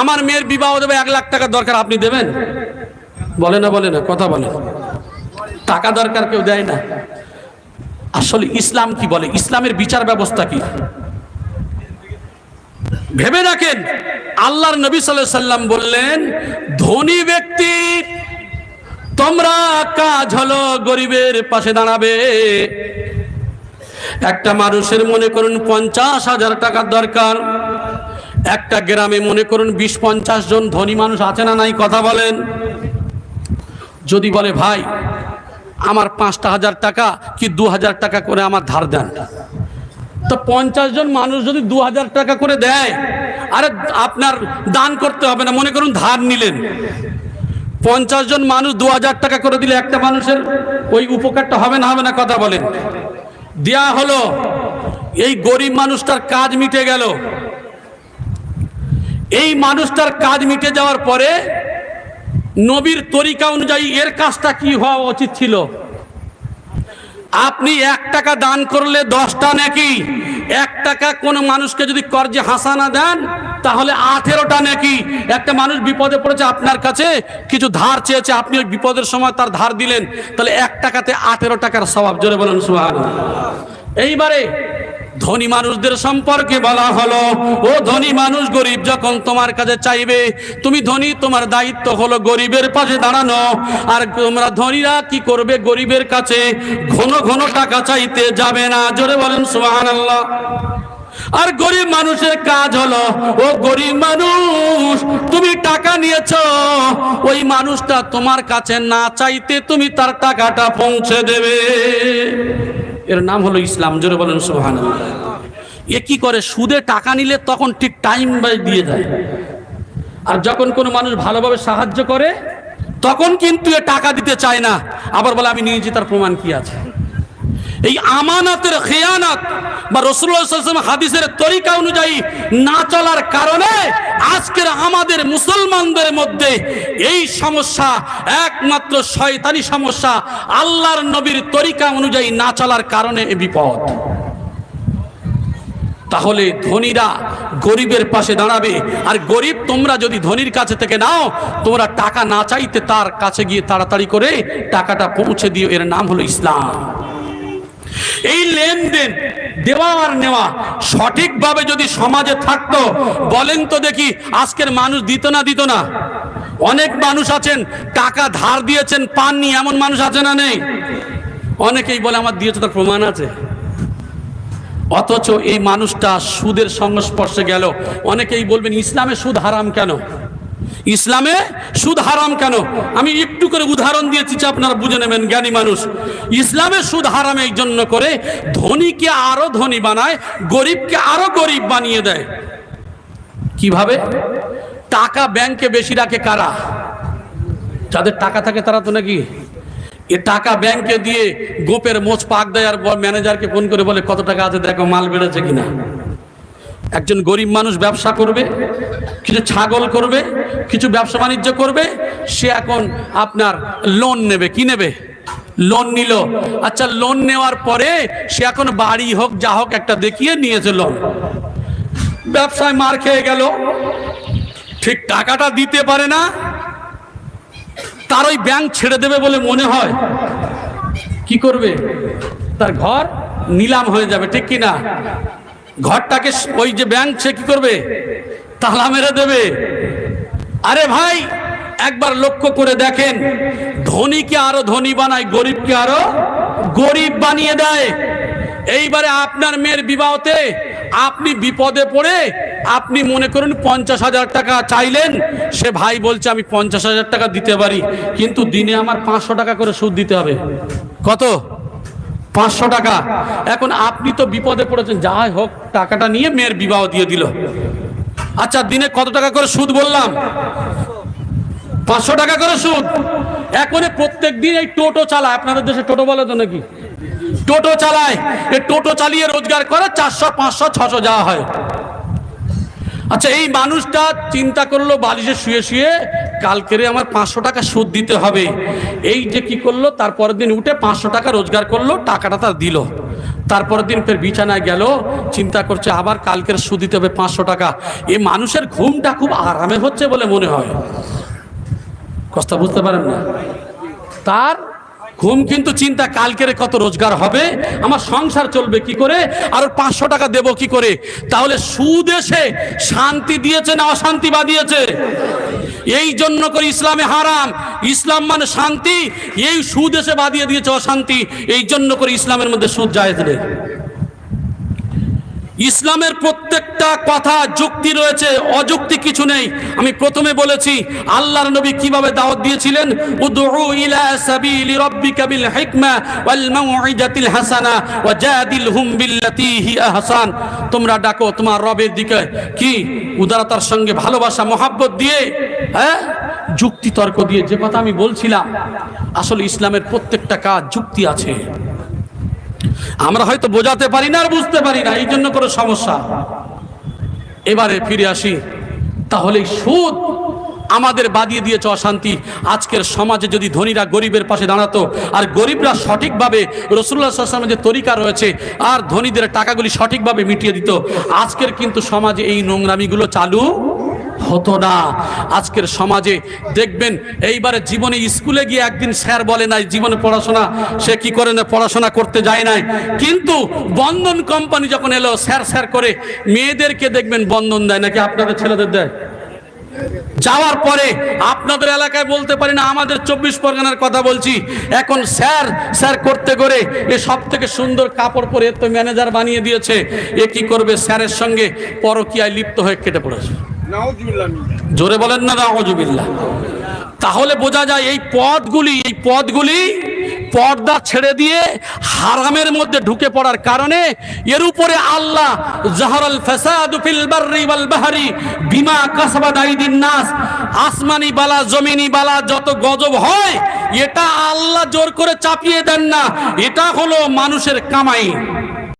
আমার মেয়ের বিবাহ দেবে এক লাখ টাকা দরকার, আপনি দেবেন? বলে না বলে না, কথা বলে। টাকা দরকার কেউ দেয় না। আসলে ইসলাম কি বলে? ইসলামের বিচার ব্যবস্থা কি? ভেবে রাখেন আল্লাহর নবী সাল্লাল্লাহু সাল্লাম বললেন, ধনী ব্যক্তি, তোমরা কাজ হলো গরিবের পাশে দাঁড়াবে। একটা মানুষের মনে করুন, পঞ্চাশ হাজার টাকার দরকার। একটা গ্রামে মনে করুন বিশ পঞ্চাশ জন ধনী মানুষ আছে না নাই, কথা বলেন। যদি বলে, ভাই, আমার পাঁচটা হাজার টাকা, কি দু হাজার টাকা করে আমার ধার দেন? তো পঞ্চাশ জন মানুষ যদি দু হাজার টাকা করে দেয়, আরে আপনার দান করতে হবে না, মনে করুন ধার নিলেন। পঞ্চাশ জন মানুষ দু হাজার টাকা করে দিলে একটা মানুষের ওই উপকারটা হবে না হবে না, কথা বলেন। দেয়া হলো, এই গরিব মানুষটার কাজ মিটে গেল। এই মানুষটার কাজ মিটে যাওয়ার পরে নবীর তরিকা অনুযায়ী এর কাজটা কি হওয়া উচিত ছিল? আপনি এক টাকা দান করলে দশটা নাকি? এক টাকা কোনো মানুষকে যদি কর্জে হাসানা দেন, তাহলে আঠেরোটা নাকি? একটা মানুষ বিপদে পড়েছে আপনার কাছে, কিছু ধার চেয়েছে, আপনি ওই বিপদের সময় তার ধার দিলেন, তাহলে এক টাকাতে আঠেরো টাকার স্বভাব, জোরে বলেন সুহান এইবারে ধনী মানুষদের সম্পর্কে বলা হলো, ও ধনী মানুষ, গরিব যখন তোমার কাছে চাইবে, তুমি ধনী, তোমার দায়িত্ব হলো গরিবের পাশে দাঁড়ানো। আর তোমরা ধনীরা কি করবে? গরিবের কাছে ঘন ঘন টাকা চাইতে যাবে না। জোরে বলেন সুহান আল্লাহ আর গরিব মানুষের কাজ হলো, ও গরিব মানুষ, তুমি টাকা নিয়েছ, ওই মানুষটা তোমার কাছে না চাইতে তুমি তার টাকাটা পৌঁছে দেবে। এর নাম হলো ইসলাম, জোরে বলেন সুহান এ কি করে? সুদে টাকা নিলে তখন ঠিক টাইম বাই দিয়ে যায়। আর যখন কোনো মানুষ ভালোভাবে সাহায্য করে, তখন কিন্তু এ টাকা দিতে চায় না। আবার বলে, আমি নিয়েছি, তার প্রমাণ কি আছে? এই আমানাতের খেয়ানাত বা রসুল্লাহ হাদিসের তরিকা অনুযায়ী না চলার কারণে আজকের আমাদের মুসলমানদের মধ্যে এই সমস্যা একমাত্র শয়তানি সমস্যা আল্লাহর নবীর তরিকা অনুযায়ী না চলার কারণে বিপদ। তাহলে ধনীরা গরিবের পাশে দাঁড়াবে, আর গরিব তোমরা যদি ধনীর কাছে থেকে নাও, তোমরা টাকা না চাইতে তার কাছে গিয়ে তাড়াতাড়ি করে টাকাটা পৌঁছে দিও। এর নাম হলো ইসলাম। এই লেনদেন দেওয়া আর নেওয়া সঠিকভাবে যদি সমাজে থাকতো, বলেন তো দেখি, আজকের মানুষ দিত না দিত না। অনেক মানুষ আছেন, টাকা ধার দিয়েছেন, পাননি, এমন মানুষ আছে না নেই? অনেকেই বলে, আমার দিয়েছে তার প্রমাণ আছে। অথচ এই মানুষটা সুদের সংস্পর্শে গেল। অনেকেই বলবেন, ইসলামে সুদ হারাম কেন? ইসলামে সুদ হারাম কেন? আমি একটু করে উদাহরণ দিয়েছি যে আপনারা বুঝে নেবেন, জ্ঞানী মানুষ। ইসলামে সুদ হারাম এই জন্য করে ধনীকে আরও ধনী বানায়, গরিবকে আরও গরিব বানিয়ে দেয়। কীভাবে? টাকা ব্যাংকে বেশি রাখে কারা? যাদের টাকা থাকে তারা তো নাকি? এ টাকা ব্যাংকে দিয়ে গোপের মোচ পাক দেয় আর ম্যানেজারকে ফোন করে বলে, কত টাকা আছে? দেখো, মাল বেড়েছে কিনা? একজন গরিব মানুষ ব্যবসা করবে, কিছু ছাগল করবে, কিছু ব্যবসা বাণিজ্য করবে, সে এখন আপনার লোন নেবে, কি নেবে? লোন নিল। আচ্ছা লোন নেওয়ার পরে সে এখন বাড়ি হোক, যা হোক একটা দেখিয়ে নিয়েছে লোন ব্যবসায় মার খেয়ে গেল। ঠিক টাকাটা দিতে পারে না। তার ওই ব্যাংক ছেড়ে দেবে বলে মনে হয়। কি করবে? তার ঘর নিলাম হয়ে যাবে, ঠিক কি না ঘরটাকে ওই যে ব্যাংক, সে কি করবে? তালা মেরে দেবে। আরে ভাই, একবার লক্ষ্য করে দেখেন, ধনীকে আরও ধনী বানায়, গরিবকে আরও গরিব বানিয়ে দেয়। এইবারে আপনার মেয়ের বিবাহতে আপনি বিপদে পড়ে আপনি মনে করুন পঞ্চাশ হাজার টাকা চাইলেন, সে ভাই বলছে, আমি পঞ্চাশ হাজার টাকা দিতে পারি, কিন্তু দিনে আমার পাঁচশো টাকা করে সুদ দিতে হবে। কত? পাঁচশো টাকা। এখন আপনি তো বিপদে পড়েছেন, যাই হোক, টাকাটা নিয়ে মেয়ের বিবাহ দিয়ে দিল। আচ্ছা দিনে কত টাকা করে সুদ বললাম? পাঁচশো টাকা করে সুদ। এখন প্রত্যেক দিন এই টোটো চালায়। আপনাদের দেশে টোটো বলে তো নাকি? টোটো চালায়। এই টোটো চালিয়ে রোজগার করে চারশো, পাঁচশো, ছশো যাওয়া হয়। আচ্ছা এই মানুষটা চিন্তা করল, বালিশে শুয়ে শুয়ে কালকেরে আমার পাঁচশো টাকা সুদ দিতে হবে। এই যে কি করল, তারপরের দিন উঠে পাঁচশো টাকা রোজগার করল, টাকাটা তার দিল। তারপরের দিন ফের বিছানায় গেল, চিন্তা করছে আবার কালকের সুদ দিতে হবে পাঁচশো টাকা। এই মানুষের ঘুমটা খুব আরামে হচ্ছে বলে মনে হয়। কথা বুঝতে পারেন না? তার ঘুম কিন্তু চিন্তা, কালকের কত রোজগার হবে? আমার সংসার চলবে কি করে? আর পাঁচশো টাকা দেব কি করে? তাহলে সুদ এসে শান্তি দিয়েছে না অশান্তি বাদিয়েছে এই জন্য করে ইসলামে হারাম। ইসলাম মানে শান্তি। এই সুদ এসে বাদিয়ে দিয়েছে অশান্তি। এই জন্য করে ইসলামের মধ্যে সুদ যায় ইসলামের প্রত্যেকটা কথা, যুক্তি রয়েছে, অযুক্তি কিছু নেই। আমি প্রথমে বলেছি, আল্লাহর নবী কীভাবে দাওয়াত দিয়েছিলেন? উদউ ইলা সাবিলি রাব্বিকা বিল হিকমা ওয়াল মাউইজাতিল হাসানা ওয়াজাদিলহুম বিল্লাতী হি আহসান। তোমরা ডাকো তোমার রবের দিকে। কি? উদারতার সঙ্গে ভালোবাসা, মহাব্বত দিয়ে? হ্যাঁ? যুক্তি তর্ক দিয়ে। যে কথা আমি বলছিলাম, আসলে ইসলামের প্রত্যেকটা কাজ যুক্তি আছে। আমরা হয়তো বোঝাতে পারি না আর বুঝতে পারি না, এই জন্য কোনো সমস্যা। এবারে ফিরে আসি তাহলে সুদ আমাদের বাদিয়ে দিয়েছে অশান্তি। আজকের সমাজে যদি ধনীরা গরিবের পাশে দাঁড়াতো, আর গরিবরা সঠিকভাবে রসুল্লাহ আসলামের যে তরিকা রয়েছে, আর ধনীদের টাকাগুলি সঠিকভাবে মিটিয়ে দিত, আজকের কিন্তু সমাজে এই নোংরামিগুলো চালু হতো না। আজকের সমাজে দেখবেন, এইবারে জীবনে স্কুলে গিয়ে একদিন স্যার বলে নাই, জীবনে পড়াশোনা, সে কি করে না পড়াশোনা করতে যায় নাই? কিন্তু বন্ধন কোম্পানি যখন এলো, স্যার স্যার করে মেয়েদেরকে দেখবেন বন্ধন দেয়, নাকি আপনাদের ছেলেদের দেয়? যাওয়ার পরে আপনাদের এলাকায় বলতে পারি না আমাদের চব্বিশ পরগনার কথা বলছি। এখন স্যার স্যার করতে করে এ সব থেকে সুন্দর কাপড় পরে তো ম্যানেজার বানিয়ে দিয়েছে। এ কি করবে স্যারের সঙ্গে? পরকিয়ায় লিপ্ত হয়ে কেটে পড়েছে। জোরে বলেন না রাহজুবিল্লাহ তাহলে বোঝা যায় এই পদগুলি এই পদগুলি পর্দা ছেড়ে দিয়ে হারামের মধ্যে ঢুকে পড়ার কারণে এর উপরে আল্লাহ জাহরাল ফাসাদু বিমা আইদিন নাস। আসমানি বালা, জমিনি বালা, যত গজব হয়, এটা আল্লাহ জোর করে চাপিয়ে দেন না। এটা হলো মানুষের কামাই।